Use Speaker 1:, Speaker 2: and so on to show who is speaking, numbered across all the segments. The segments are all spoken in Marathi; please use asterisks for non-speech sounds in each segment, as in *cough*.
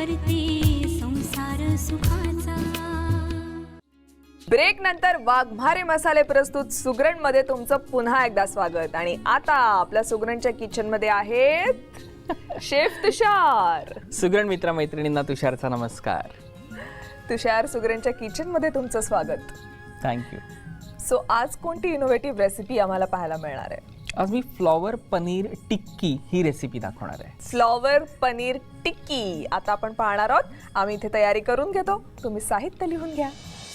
Speaker 1: करते संसार सुखाचा.
Speaker 2: ब्रेक नंतर वाघमारे मसाले प्रस्तुत सुगरणमध्ये तुमचं पुन्हा एकदा स्वागत. आणि आता आपल्या सुगरणच्या किचनमध्ये आहेत शेफ तुषार.
Speaker 3: सुगरण मित्र मैत्रिणींना तुषारचा नमस्कार.
Speaker 2: तुषार सुगरणच्या किचनमध्ये तुमचं स्वागत.
Speaker 3: थँक्यू
Speaker 2: सो आज कोणती इनोव्हेटिव्ह रेसिपी आम्हाला पाहायला मिळणार आहे?
Speaker 3: आज मी फ्लॉवर पनीर टिक्की ही रेसिपी दाखवणार आहे.
Speaker 2: फ्लॉवर पनीर टिक्की. आता आपण पाहणार आहोत. आम्ही इथे तयारी करून घेतो. तुम्ही साहित्य लिहून घ्या.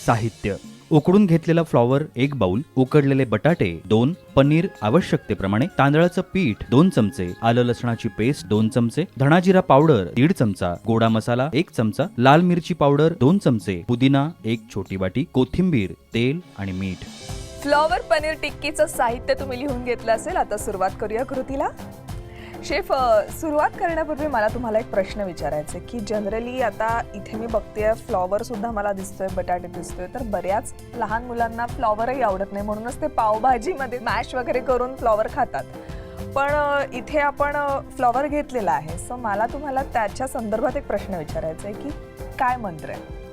Speaker 4: साहित्य. उकडून घेतलेला फ्लॉवर एक बाउल उकडलेले बटाटे दोन पनीर आवश्यकतेप्रमाणे तांदळाचं पीठ दोन चमचे आलं लसणाची पेस्ट दोन चमचे धणाजिरा पावडर दीड चमचा गोडा मसाला एक चमचा लाल मिरची पावडर दोन चमचे पुदिना एक छोटी वाटी कोथिंबीर तेल आणि मीठ.
Speaker 2: फ्लॉवर पनीर टिक्कीचं साहित्य तुम्ही लिहून घेतलं असेल आता सुरुवात करूया कृतीला. शेफ सुरुवात करण्यापूर्वी मला तुम्हाला एक प्रश्न विचारायचा आहे की जनरली आता इथे मी बघते फ्लॉवर सुद्धा मला दिसतोय बटाटे दिसतोय तर बऱ्याच लहान मुलांना फ्लॉवरही आवडत नाही. म्हणूनच ते पावभाजीमध्ये मॅश वगैरे करून फ्लॉवर खातात. पण इथे आपण फ्लॉवर घेतलेला आहे. सो मला तुम्हाला त्याच्या संदर्भात एक प्रश्न विचारायचा आहे की काय मंत्र आहे?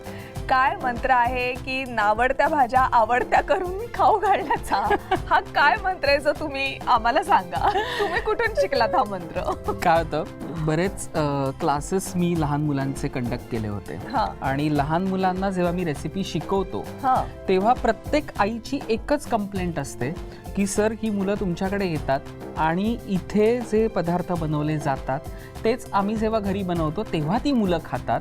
Speaker 2: काय मंत्र आहे की नावडत्या भाज्या आवडत्या करून खाऊ घालण्याचा? हा काय मंत्र आहे जो तुम्ही आम्हाला सांगा? तुम्ही कुठून शिकलात हा मंत्र?
Speaker 3: काय होतं? बरेच क्लासेस मी लहान मुलांचे कंडक्ट केले होते.
Speaker 2: हा.
Speaker 3: आणि लहान मुलांना जेव्हा मी रेसिपी शिकवतो तेव्हा प्रत्येक आईची एकच कंप्लेंट असते की सर ही मुलं तुमच्याकडे येतात आणि इथे जे पदार्थ बनवले जातात तेच आम्ही जेव्हा घरी बनवतो तेव्हा ती मुलं खातात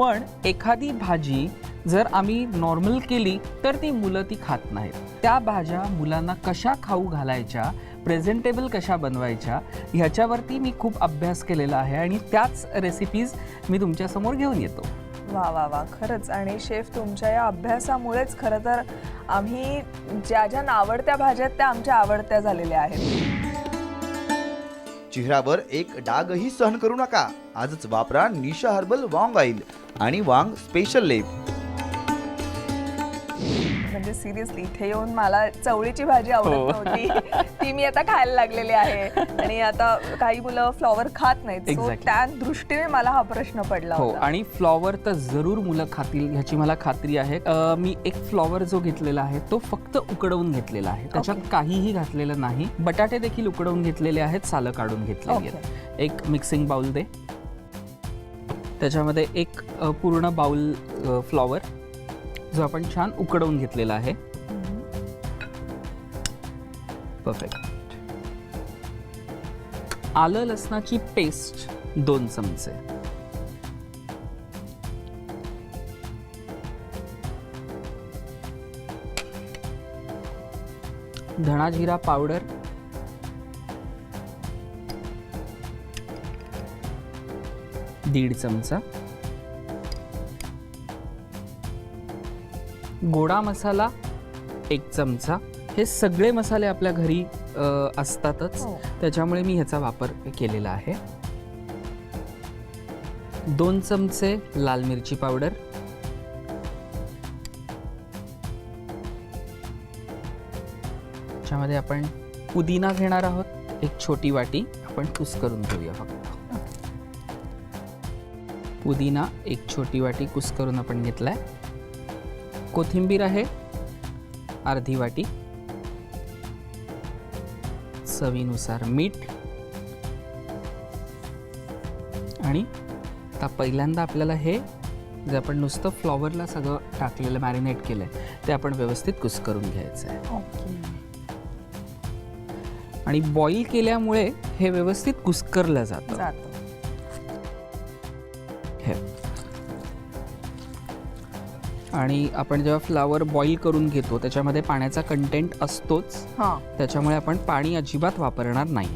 Speaker 3: पण एखादी भाजी जर आम्ही नॉर्मल केली तर ती मुलं ती खात नाहीत. त्या भाज्या मुलांना कशा खाऊ घालायच्या प्रेझेंटेबल कशा बनवायच्या ह्याच्यावरती मी खूप अभ्यास केलेला आहे आणि त्याच रेसिपीज मी तुमच्यासमोर घेऊन येतो.
Speaker 2: वा वा वा. खरंच. आणि शेफ तुमच्या या अभ्यासामुळेच खरं तर आम्ही ज्या ज्या नावडत्या भाज्या आहेत त्या आमच्या आवडत्या झालेल्या आहेत.
Speaker 5: चेहऱ्यावर एक डागही सहन करू नका. आजच वापरा निशा हर्बल वांग ऑइल आणि वांग स्पेशल लेप.
Speaker 2: म्हणजे सिरियसली इथे येऊन मला चवळीची भाजी आवडत
Speaker 3: हो.
Speaker 2: नव्हती. ती मी आता खायला लागलेली आहे. *laughs* आणि आता काही मुलं फ्लॉवर खात नाहीत. So
Speaker 3: Exactly.
Speaker 2: त्या दृष्टीने मला हा प्रश्न पडला
Speaker 3: हो
Speaker 2: होता.
Speaker 3: आणि फ्लॉवर तर जरूर मुलं खातील ह्याची मला खात्री आहे. अं, मी एक फ्लॉवर जो घेतलेला आहे तो फक्त उकडवून घेतलेला आहे. त्याच्यात काहीही घातलेलं नाही. बटाटे देखील उकडवून घेतलेले आहेत सालं काढून घेतलेली आहेत. एक मिक्सिंग बाउल दे. त्याच्यामध्ये एक अं, पूर्ण बाउल फ्लॉवर जो आपण छान उकडवून घेतलेला आहे. परफेक्ट आलं लसणाची पेस्ट दोन चमचे. धणा जिरा पावडर. दीड चमचा. गोडा मसाला एक चमचा हे सगळे मसाले आपल्या घरी अ, असतातच.
Speaker 2: हो.
Speaker 3: त्याच्यामुळे मी ह्याचा वापर केलेला आहे. दोन चमचे लाल मिरची पावडर. त्याच्यामध्ये आपण पुदिना घेणार आहोत. एक छोटी वाटी आपण कुस करून घेऊया फक्त. पुदिना एक छोटी वाटी कुस करून आपण घेतलाय. कोथिंबीर आहे अर्धी वाटी चवीनुसार मीठ आणि आता पहिल्यांदा आपल्याला हे जे आपण नुसतं फ्लॉवरला सगळं टाकलेलं मॅरिनेट केलंय ते आपण व्यवस्थित कुस करून घ्यायचं आहे. आणि बॉईल केल्यामुळे हे व्यवस्थित कुस्करलं जातं. आणि आपण जेव्हा फ्लावर बॉईल करून घेतो त्याच्यामध्ये पाण्याचा कंटेंट असतोच.
Speaker 2: हा.
Speaker 3: त्याच्यामुळे आपण पाणी अजिबात वापरणार नाही.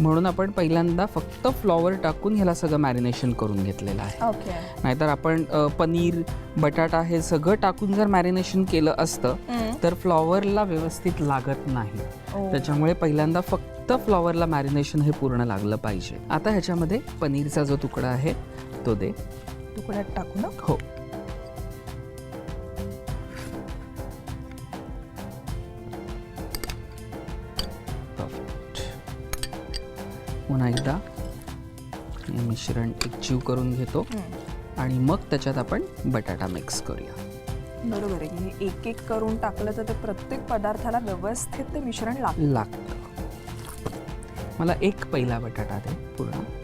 Speaker 3: म्हणून आपण पहिल्यांदा फक्त फ्लॉवर टाकून ह्याला सगळं मॅरिनेशन करून घेतलेलं आहे.
Speaker 2: ओके.
Speaker 3: नाहीतर आपण अ, पनीर बटाटा हे सगळं टाकून जर मॅरिनेशन केलं असतं तर फ्लॉवरला व्यवस्थित लागत नाही.
Speaker 2: ओ.
Speaker 3: त्याच्यामुळे पहिल्यांदा फक्त फ्लॉवरला मॅरिनेशन हे पूर्ण लागलं पाहिजे. आता ह्याच्यामध्ये पनीरचा जो तुकडा आहे तो दे.
Speaker 2: तुकड्यात टाकू ना?
Speaker 3: हो. पुन्हा एकदा हे मिश्रण एकजीव करून घेतो. आणि मग त्याच्यात आपण बटाटा मिक्स करूया.
Speaker 2: बरोबर आहे. की हे एक एक करून टाकलं तर ते प्रत्येक पदार्थाला व्यवस्थित ते मिश्रण लागतं.
Speaker 3: लागतं. मला एक पहिला बटाटा दे पूर्ण.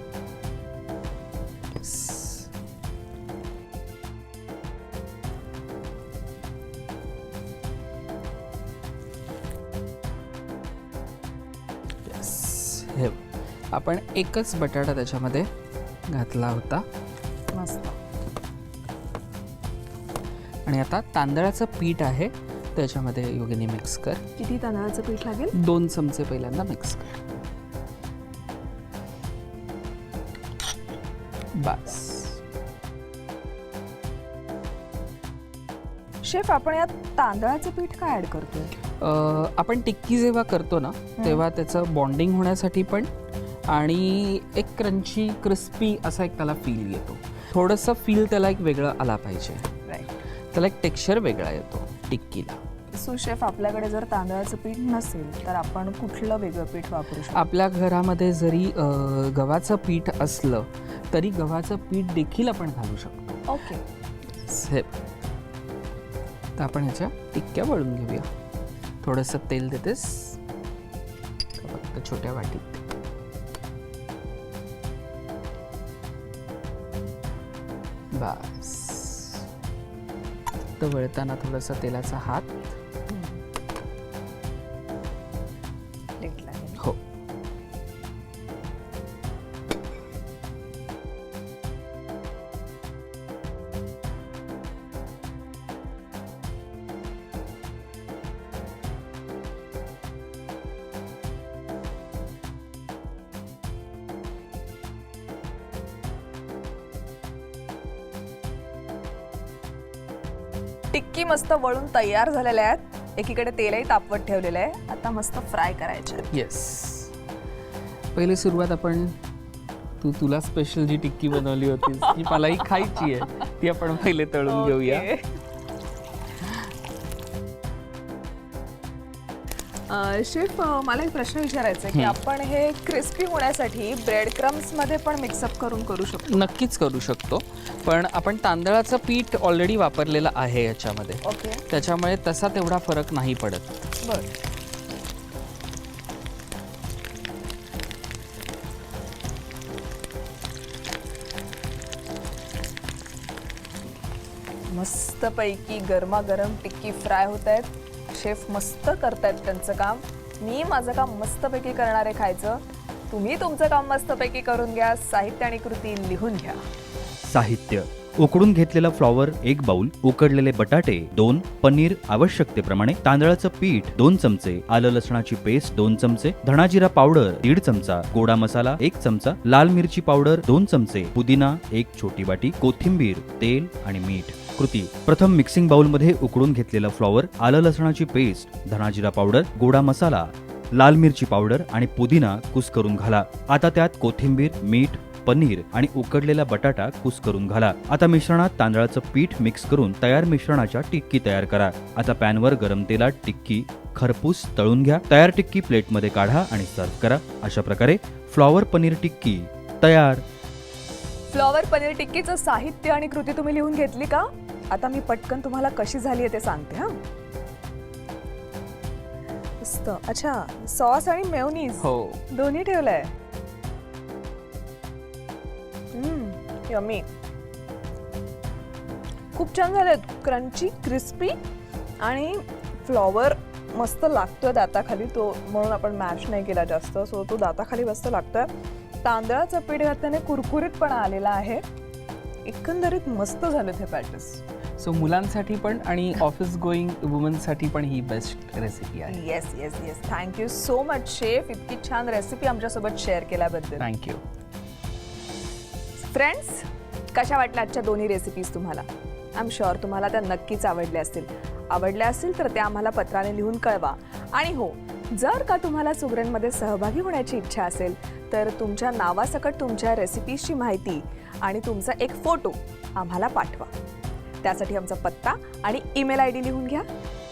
Speaker 3: आपण एकच बटाटा त्याच्यामध्ये घातला होता.
Speaker 2: मस्त.
Speaker 3: आणि आता तांदळाचं पीठ आहे त्याच्यामध्ये योगिनी मिक्स कर.
Speaker 2: किती तांदळाचं पीठ लागेल?
Speaker 3: दोन चमचे पहिल्यांदा मिक्स कर. बस.
Speaker 2: शेफ आपण यात तांदळाचं पीठ काय ऍड करतोय?
Speaker 3: आपण टिक्की जेव्हा करतो ना तेव्हा त्याचं बॉन्डिंग होण्यासाठी पण आणि एक क्रंची क्रिस्पी असा एक त्याला फील येतो. थोडंसं फील त्याला एक वेगळं आला पाहिजे. त्याला एक टेक्स्चर वेगळा येतो टिक्कीला.
Speaker 2: सो शेफ आपल्याकडे जर तांदळाचं पीठ नसेल तर आपण कुठलं वेगळं पीठ वापरू शकतो?
Speaker 3: आपल्या घरामध्ये जरी गव्हाचं पीठ असलं तरी गव्हाचं पीठ देखील आपण घालू शकतो.
Speaker 2: ओके.
Speaker 3: तर आपण ह्याच्या टिक्क्या वळून घेऊया. थोडंसं तेल देतेस. फक्त छोट्या वाटीत. बस. तर वळताना थोडंसं तेलाचा हात.
Speaker 2: टिक्की मस्त वळून तयार झालेल्या आहेत. एकीकडे तेलही तापवत ठेवलेलं आहे. आता मस्त फ्राय करायचे.
Speaker 3: येस पहिले सुरुवात आपण तू तुला स्पेशल जी टिक्की बनवली होती ती मलाही खायची आहे. ती आपण पहिले तळून घेऊया.
Speaker 2: शेफ मला एक प्रश्न विचारायचा आहे की आपण हे क्रिस्पी होण्यासाठी ब्रेड क्रम्समध्ये पण मिक्सअप करून करू शकतो?
Speaker 3: नक्कीच करू शकतो. पण आपण तांदळाचं पीठ ऑलरेडी वापरलेलं आहे याच्यामध्ये.
Speaker 2: ओके
Speaker 3: त्याच्यामुळे तसा तेवढा फरक नाही पडत.
Speaker 2: बर. मस्तपैकी गरमागरम टिक्की फ्राय होत आहेत. शेफ मस्त करतायत त्यांचं काम. मी माझं काम मस्तपैकी करणार आहे खायचं. तुम्ही तुमचं काम मस्तपैकी करून घ्या. साहित्य आणि कृती लिहून घ्या.
Speaker 4: साहित्य. उकडून घेतलेला फ्लॉवर एक बाउल उकडलेले बटाटे दोन पनीर आवश्यकतेप्रमाणे तांदळाचं पीठ दोन चमचे आलं लसणाची पेस्ट दोन चमचे धणाजिरा पावडर दीड चमचा गोडा मसाला एक चमचा लाल मिरची पावडर दोन चमचे पुदिना एक छोटी वाटी कोथिंबीर तेल आणि मीठ. कृती. प्रथम मिक्सिंग बाउलमध्ये उकडून घेतलेलं फ्लॉवर आलं लसणाची पेस्ट धणाजिरा पावडर गोडा मसाला लाल मिरची पावडर आणि पुदिना कुस करून घाला. आता त्यात कोथिंबीर मीठ पनीर आणि उकडलेला बटाटा कुस करून घाला. आता मिश्रणात तांदळाचं पीठ मिक्स करून तयार मिश्रणाच्या टिक्की तयार करा. आता पॅनवर गरम तेलात टिक्की खरपूस तळून घ्या. तयार टिक्की प्लेटमध्ये काढा आणि सर्व करा. अशा प्रकारे फ्लॉवर पनीर टिक्की तयार.
Speaker 2: फ्लॉवर पनीर टिक्कीचं साहित्य आणि कृती तुम्ही लिहून घेतली का? आता मी पटकन तुम्हाला कशी झाली आहे ते सांगते हा. मस्त. अच्छा सॉस आणि मेयोनीज
Speaker 3: हो.
Speaker 2: दोन्ही ठेवलंय. यमी खूप छान झालेत क्रंची क्रिस्पी आणि फ्लॉवर मस्त लागतोय दाताखाली. तो म्हणून आपण मॅश नाही केला जास्त. सो तो दाताखाली मस्त लागतोय. तांदळाचं पीठ घातल्याने कुरकुरीतपणा आलेला आहे. एकंदरीत मस्त झालेत हे पॅटीस
Speaker 3: सो मुलांसाठी पण आणि ऑफिस गोईंग वुमनसाठी पण ही बेस्ट रेसिपी आहे.
Speaker 2: Yes yes yes thank you so much chef इतकी छान रेसिपी आमच्यासोबत शेअर केल्याबद्दल.
Speaker 3: थँक्यू
Speaker 2: फ्रेंड्स कशा वाटल्या आजच्या दोन्ही रेसिपीज तुम्हाला? आय एम शुअर तुम्हाला त्या नक्कीच आवडल्या असतील. आवडल्या असतील तर त्या आम्हाला पत्राने लिहून कळवा. आणि हो जर का तुम्हाला सुगरणमध्ये सहभागी होण्याची इच्छा असेल तर तुमच्या नावासकट तुमच्या रेसिपीजची माहिती आणि तुमचा एक फोटो आम्हाला पाठवा. त्यासाठी आमचा पत्ता आणि ईमेल आय डी लिहून घ्या.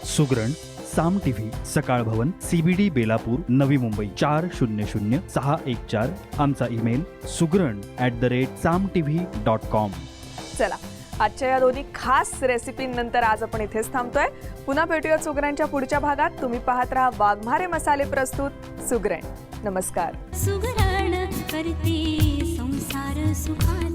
Speaker 4: सुगरण साम टीव्ही सकाळ भवन सीबीडी बेलापूर नवी मुंबई. चार शून्य शून्य सहा एक चार आमचा email Sugran at the rate Saam TV dot com
Speaker 2: चला आजच्या या दोन्ही खास रेसिपीनंतर आज आपण इथेच थांबतोय. पुन्हा भेटूया सुगरणच्या पुढच्या भागात. तुम्ही पाहत राहा वाघमारे मसाले प्रस्तुत सुगरण. नमस्कार.
Speaker 1: सुगरण करते संसार सुखाचा